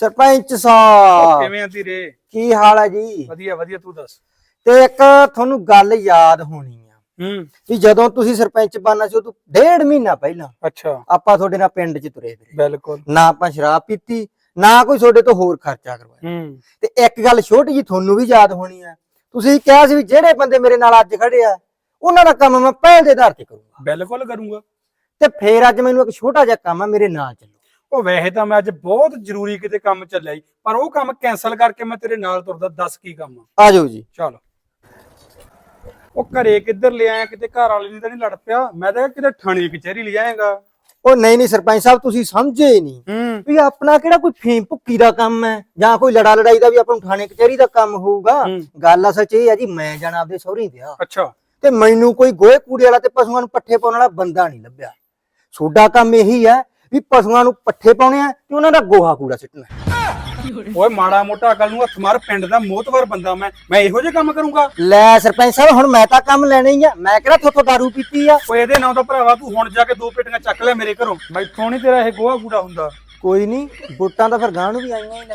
ਸਰਪੰਚ ਸਾਹਿਬ। ਕਿਵੇਂ ਆ ਤੀਰੇ ਕੀ ਹਾਲ ਹੈ ਜੀ? ਵਧੀਆ ਵਧੀਆ ਤੂੰ ਦੱਸ। ਤੇ ਇੱਕ ਤੁਹਾਨੂੰ ਗੱਲ ਯਾਦ ਹੋਣੀ ਆ ਹੂੰ। ਵੀ ਜਦੋਂ ਤੁਸੀਂ ਸਰਪੰਚ ਬਣਨਾ ਸੀ ਉਹ ਤੋਂ ਡੇਢ ਮਹੀਨਾ ਪਹਿਲਾਂ ਅੱਛਾ। ਆਪਾਂ ਤੁਹਾਡੇ ਨਾਲ ਪਿੰਡ 'ਚ ਤੁਰੇ ਫਿਰੇ। ਬਿਲਕੁਲ। ਨਾ ਆਪਾਂ ਸ਼ਰਾਬ ਪੀਤੀ ਨਾ ਕੋਈ ਤੁਹਾਡੇ ਤੋਂ ਹੋਰ ਖਰਚਾ ਕਰਵਾਇਆ। ਹੂੰ। ਤੇ ਇੱਕ ਗੱਲ ਛੋਟੀ ਜੀ ਤੁਹਾਨੂੰ ਵੀ ਯਾਦ ਹੋਣੀ ਆ ਤੁਸੀਂ ਕਿਹਾ ਸੀ ਵੀ ਜਿਹੜੇ ਬੰਦੇ ਮੇਰੇ ਨਾਲ ਅੱਜ ਖੜੇ ਆ ਉਹਨਾਂ ਦਾ ਕੰਮ ਮੈਂ ਪਹਿਲ ਦੇ ਆਧਾਰ ਤੇ ਕਰੂੰਗਾ। ਬਿਲਕੁਲ ਕਰੂੰਗਾ। ਤੇ ਫੇਰ ਅੱਜ ਮੈਨੂੰ ਇੱਕ ਛੋਟਾ ਜਿਹਾ ਕੰਮ ਆ ਮੇਰੇ ਨਾਲ ਚੱਲੋ ਉਹ ਵੈਸੇ ਤਾਂ ਮੈਂ ਅੱਜ ਬਹੁਤ ਜ਼ਰੂਰੀ ਕਿਤੇ ਕੰਮ ਚੱਲਿਆ ਈ ਪਰ ਉਹ ਕੰਮ ਕੈਨਸਲ ਕਰਕੇ ਮੈਂ ਤੇਰੇ ਨਾਲ ਤੁਰਦਾ ਦੱਸ ਕੀ ਕੰਮ ਆ? ਆ ਜਾਓ ਜੀ। ਚਲ। ਉਹ ਘਰੇ ਕਿੱਧਰ ਲਿਆਇਆ ਕਿਤੇ ਘਰ ਵਾਲੇ ਨੇ ਤਾਂ ਨਹੀਂ ਲੜ ਪਿਆ? ਮੈਂ ਤਾਂ ਕਿਹਾ ਕਿਤੇ ਥਾਣੇ ਕਚਹਿਰੀ ਲਿਆਏਗਾ ਉਹ ਨਹੀਂ ਨਹੀਂ ਸਰਪੰਚ ਸਾਹਿਬ ਤੁਸੀਂ ਸਮਝੇ ਹੀ ਨਹੀਂ। ਹੂੰ। ਵੀ ਆਪਣਾ ਕਿਹੜਾ ਕੋਈ ਫੀਮ ਭੁੱਕੀ ਦਾ ਕੰਮ ਹੈ? ਜਾਂ ਕੋਈ ਲੜਾ ਲੜਾਈ ਦਾ ਵੀ ਆਪਾਂ ਨੂੰ ਥਾਣੇ ਕਚਹਿਰੀ ਦਾ ਕੰਮ ਹੋਊਗਾ? ਹੂੰ। ਗੱਲ ਅਸਲ 'ਚ ਇਹ ਹੈ ਜੀ ਮੈਂ ਜਾਣਾ ਆਪਦੇ ਸਹੁਰੇ ਵਿਆਹ। ਅੱਛਾ। ਤੇ ਮੈਨੂੰ ਕੋਈ ਗੋਹੇ ਕੂੜੇ ਵਾਲਾ ਤੇ ਪਸ਼ੂਆਂ ਨੂੰ ਪੱਠੇ ਪਾਉਣ ਵਾਲਾ ਬੰਦਾ ਨਹੀਂ ਲੱਭਿਆ। ਤੁਹਾਡਾ ਕੰਮ ਇਹੀ ਹੈ ਵੀ ਪਸ਼ੂਆਂ ਨੂੰ ਪੱਠੇ ਪਾਉਣੇ ਆ ਤੇ ਉਹਨਾਂ ਦਾ ਗੋਹਾ ਕੂੜਾ ਸਿੱਟਣਾ ਓਏ ਮਾੜਾ ਮੋਟਾ ਅਕਲ ਨੂੰ ਹੱਥ ਮਾਰ ਪਿੰਡ ਦਾ ਮੋਤਵਰ ਬੰਦਾ ਮੈਂ ਮੈਂ ਇਹੋ ਜਿਹੇ ਕੰਮ ਕਰੂੰਗਾ? ਲੈ ਸਰਪੰਚ ਸਾਹਿਬ ਹੁਣ ਮੈਂ ਤਾਂ ਕੰਮ ਲੈਣਾ ਹੀ ਆ। ਮੈਂ ਕਿਹੜਾ ਥੋਥੋਂ ਦਾਰੂ ਪੀਤੀ ਆ? ਓਏ ਇਹਦੇ ਨਾਂ ਦਾ ਭਰਾਵਾ ਤੂੰ ਹੁਣ ਜਾ ਕੇ ਦੋ ਪੇਟੀਆਂ ਚੱਕ ਲੈ ਮੇਰੇ ਘਰੋਂ। ਮੈਥੋਂ ਨਹੀਂ ਤੇਰਾ ਇਹ ਗੋਹਾ ਕੂੜਾ ਹੁੰਦਾ। ਕੋਈ ਨਹੀਂ ਵੋਟਾਂ ਤਾਂ ਫਿਰ ਗਾਂ ਨੂੰ ਵੀ ਆਈਆਂ ਹੀ ਨੇ।